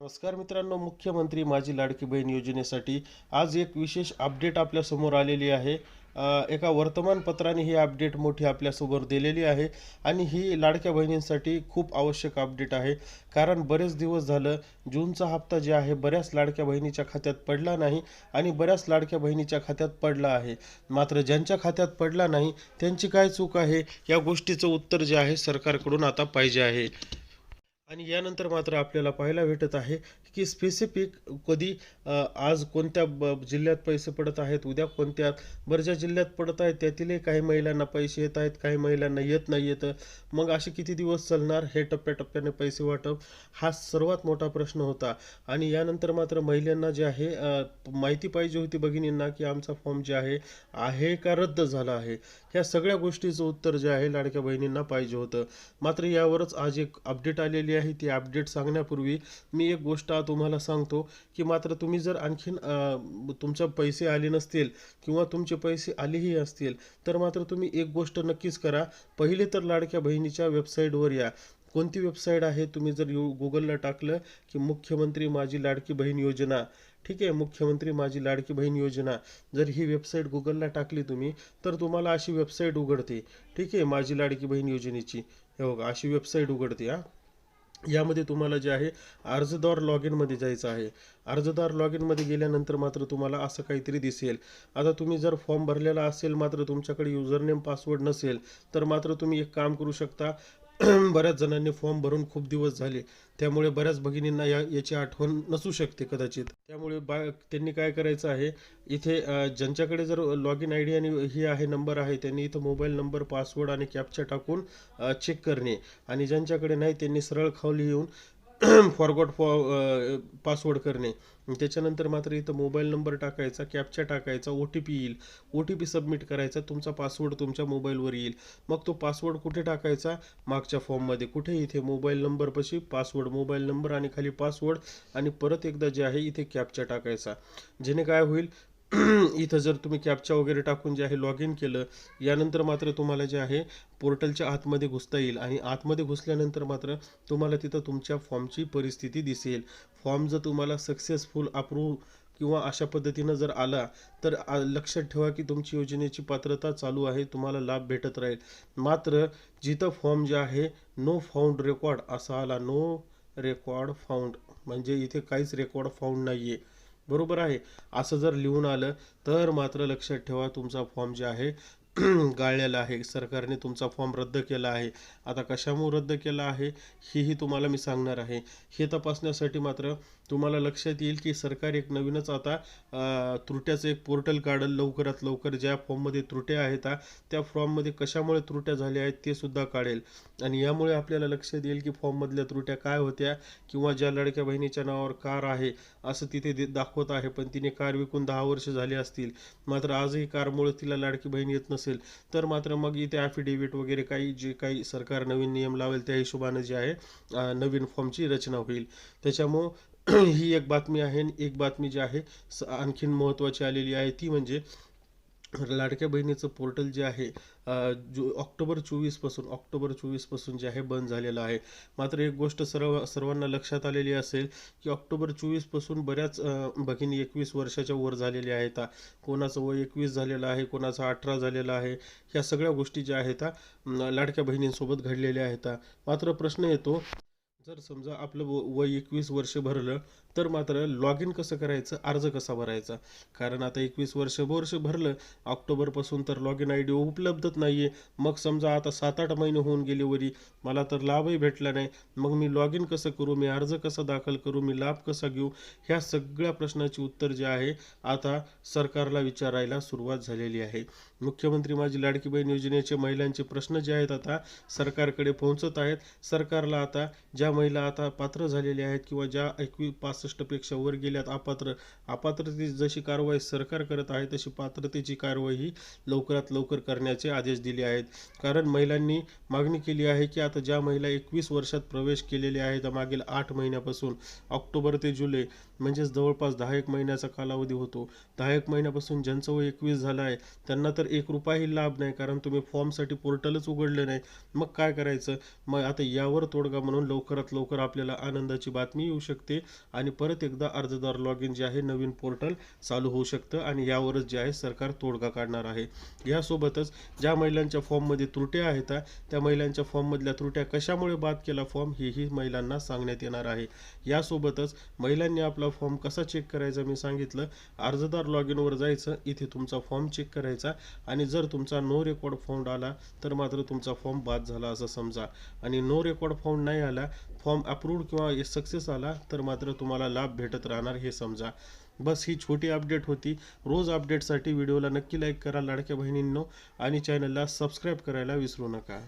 नमस्कार मित्रांनो मुख्यमंत्री माझी लाडकी बहीण योजनेसाठी आज एक विशेष अपडेट आपल्यासमोर आलेली आहे. एका वर्तमानपत्राने ही अपडेट मोठी आपल्यासमोर दिलेली आहे आणि ही लाडक्या बहिणींसाठी खूप आवश्यक अपडेट आहे. कारण बरेच दिवस झालं जूनचा हप्ता जे आहे बऱ्याच लाडक्या बहिणीच्या खात्यात पडला नाही आणि बऱ्याच लाडक्या बहिणीच्या खात्यात पडला आहे. मात्र ज्यांच्या खात्यात पडला नाही त्यांची काय चूक आहे या गोष्टीचं उत्तर जे आहे सरकारकडून आता पाहिजे आहे. आणि यानंतर मात्र आपल्याला पाहायला भेटत आहे की स्पेसिफिक कधी आज कोणत्या ब जिल्ह्यात पैसे पडत आहेत उद्या कोणत्या बरं ज्या जिल्ह्यात पडत आहेत त्यातीलही काही महिलांना पैसे येत आहेत काही महिलांना येत नाही येतं. मग असे किती दिवस चालणार हे टप्प्याटप्प्याने पैसे वाटप? हा सर्वात मोठा प्रश्न होता. आणि यानंतर मात्र महिलांना जे आहे माहिती पाहिजे होती भगिनींना की आमचा फॉर्म जे आहे आहे का रद्द झाला आहे? ह्या सगळ्या गोष्टीचं उत्तर जे आहे लाडक्या बहिणींना पाहिजे होतं. मात्र यावरच आज एक अपडेट आलेली आहे. ती अपडेट सांगण्यापूर्वी मी एक गोष्ट तुम्हाला सांगतो की मात्र तुम्ही जर आणखीन तुमच्या पैसे आले नसतील किंवा तुमचे पैसे आलेही असतील तर मात्र तुम्ही एक गोष्ट नक्कीच करा. पहिले तर लाडक्या बहिणीच्या वेबसाईटवर या. कोणती वेबसाईट आहे? तुम्ही जर यू गुगलला टाकलं की मुख्यमंत्री माझी लाडकी बहीण योजना. ठीक आहे? मुख्यमंत्री माझी लाडकी बहीण योजना. जर ही वेबसाईट गुगलला टाकली तुम्ही तर तुम्हाला अशी वेबसाईट उघडते. ठीक आहे? माझी लाडकी बहीण योजनेची. हे बघा अशी वेबसाईट उघडते हा. यामध्ये तुम्हाला जे आहे अर्जदार लॉग इनमध्ये जायचं आहे. अर्जदार लॉग इनमध्ये गेल्यानंतर मात्र तुम्हाला असं काहीतरी दिसेल. आता तुम्ही जर फॉर्म भरलेला असेल मात्र तुमच्याकडे युजरनेम पासवर्ड नसेल तर मात्र तुम्ही एक काम करू शकता. बऱ्याच जणांनी फॉर्म भरून खूप दिवस झाले. त्यामुळे बऱ्याच भगिनींना या याची आठवण नसू शकते कदाचित. त्यामुळे बा त्यांनी काय करायचं आहे इथे ज्यांच्याकडे जर लॉग इन आय डी आणि ही आहे नंबर आहे त्यांनी इथं मोबाईल नंबर पासवर्ड आणि कॅपचा टाकून चेक करणे. आणि ज्यांच्याकडे नाही त्यांनी सरळ खाली येऊन फॉरगॉट फॉ पासवर्ड करणे. त्याच्यानंतर मात्र इथं मोबाईल नंबर टाकायचा कॅपचा टाकायचा ओ टी पी येईल. ओ टी पी सबमिट करायचा तुमचा पासवर्ड तुमच्या मोबाईलवर येईल. मग तो पासवर्ड कुठे टाकायचा? मागच्या फॉर्ममध्ये कुठे? इथे मोबाईल नंबरपाशी पासवर्ड मोबाईल नंबर आणि खाली पासवर्ड आणि परत एकदा जे आहे इथे कॅपचा टाकायचा. जेणे काय होईल? इथं जर तुम्ही कॅपचा वगैरे टाकून जे आहे लॉग इन केलं यानंतर मात्र तुम्हाला जे आहे पोर्टलच्या आतमध्ये घुसता येईल आणि आतमध्ये घुसल्यानंतर मात्र तुम्हाला तिथं तुमच्या फॉर्मची परिस्थिती दिसेल. फॉर्म जर तुम्हाला सक्सेसफुल अप्रूव्ह किंवा अशा पद्धतीनं जर आला तर लक्षात ठेवा की तुमची योजनेची पात्रता चालू आहे तुम्हाला लाभ भेटत राहील. मात्र जिथं फॉर्म जे आहे नो फाउंड रेकॉर्ड असा आला नो रेकॉर्ड फाउंड. म्हणजे इथे काहीच रेकॉर्ड फाउंड नाही आहे बरोबर आहे. असं जर लिहून आलं तर मात्र लक्षात ठेवा तुमचा फॉर्म जे आहे गाळलेला आहे. सरकारने तुमचा फॉर्म रद्द केला आहे. आता कशामुळे रद्द केला आहे हेही तुम्हाला मी सांगणार आहे. हे तपासण्यासाठी मात्र तुम्हाला लक्षात येईल की सरकार एक नवीनच आता त्रुट्याचं एक पोर्टल काढलं. लवकरात लवकर ज्या फॉर्ममध्ये त्रुट्या आहेत त्या फॉर्ममध्ये कशामुळे त्रुट्या झाल्या आहेत ते सुद्धा काढेल. आणि यामुळे आपल्याला लक्षात येईल की फॉर्ममधल्या त्रुट्या काय होत्या किंवा ज्या लडक्या बहिणीच्या नावावर कार आहे असं तिथे दे- दाखवत आहे पण तिने कार विकून दहा वर्ष झाली असतील. मात्र आजही कारमुळे तिला लाडकी बहीण येत नसेल तर मात्र मग इथे ॲफिडेव्हिट वगैरे काही जे काही सरकार नवीन नियम लावेल त्या हिशोबानं जे आहे नवीन फॉर्मची रचना होईल. त्याच्यामुळं ही एक बातमी आहे आणि एक बातमी जी आहे स- आणखीन महत्त्वाची आलेली आहे ती म्हणजे लाडक्या बहिणीचं पोर्टल जे आहे जो ऑक्टोबर चोवीसपासून ऑक्टोबर चोवीसपासून जे आहे बंद झालेलं आहे. मात्र एक गोष्ट सर्व सर्वांना लक्षात आलेली असेल की ऑक्टोबर चोवीसपासून बऱ्याच भगिनी एकवीस वर्षाच्या वर झालेल्या आहेत. कोणाचं वय एकवीस झालेलं आहे कोणाचं अठरा झालेलं आहे ह्या सगळ्या गोष्टी ज्या आहेत लाडक्या बहिणींसोबत घडलेल्या आहेत. मात्र प्रश्न येतो जर समजा आपलं व- वय एकवीस वर्ष भरलं तर मात्र लॉग इन कसं करायचं? अर्ज कसा भरायचा? कारण आता एकवीस वर्ष वर्ष भरलं ऑक्टोबरपासून तर लॉग इन आय डी उपलब्धच नाही आहे मग समजा आता सात आठ महिने होऊन गेले वरी मला तर लाभही भेटला नाही. मग मी लॉग इन कसं करू? मी अर्ज कसा दाखल करू? मी लाभ कसा घेऊ? ह्या सगळ्या प्रश्नाची उत्तर जे आहे आता सरकारला विचारायला सुरुवात झालेली आहे. मुख्यमंत्री माझी लाडकी बहीण योजनेचे महिलांचे प्रश्न जे आहेत आता सरकारकडे पोहोचत आहेत. सरकारला आता ज्या महिला आता पात्र झालेल्या आहेत किंवा ज्या एकवीस पासष्टपेक्षा वर गेल्यात अपात्र अपात्रतेची जशी कारवाई सरकार करत आहे तशी पात्रतेची कारवाई ही लवकरात लवकर करण्याचे आदेश दिले आहेत कारण महिलांनी मागणी केली आहे की आता ज्या महिला एकवीस वर्षात प्रवेश केलेल्या आहेत मागील आठ महिन्यापासून ऑक्टोबर ते जुलै म्हणजेच जवळपास दहा एक महिन्याचा कालावधी होतो दहा एक महिन्यापासून ज्यांचं वय एकवीस झालं आहे त्यांना तर एक रुपयाही लाभ नाही कारण तुम्ही फॉर्मसाठी पोर्टलच उघडलं नाही मग काय करायचं मग आता यावर तोडगा म्हणून लवकरात लवकर आपल्याला आनंदाची बातमी येऊ शकते आणि परत एकदा अर्जदार लॉग इन जे आहे नवीन पोर्टल चालू होऊ शकतं आणि यावरच जे आहे सरकार तोडगा काढणार आहे. यासोबतच ज्या महिलांच्या फॉर्ममध्ये त्रुट्या आहेत त्या महिलांच्या फॉर्ममधल्या त्रुट्या कशामुळे बाद केला फॉर्म हेही महिलांना सांगण्यात येणार आहे. यासोबतच महिलांनी आपला फॉर्म कसा चेक करायचा मी सांगितलं. अर्जदार लॉग इनवर जायचं इथे तुमचा फॉर्म चेक करायचा आणि जर तुमचा नो रेकॉर्ड फाउंड आला तर मात्र तुमचा फॉर्म बाद झाला असं समजा. आणि नो रेकॉर्ड फाउंड नाही आला फॉर्म अप्रूव्ड किंवा सक्सेस आला तर मात्र तुम्हाला तुम्हाला लाभ भेटत राहणार हे समजा. बस ही छोटी अपडेट होती. रोज अपडेटसाठी व्हिडिओला नक्की लाईक करा लाडक्या बहिणींनो. आणि चॅनलला सबस्क्राईब करायला विसरू नका.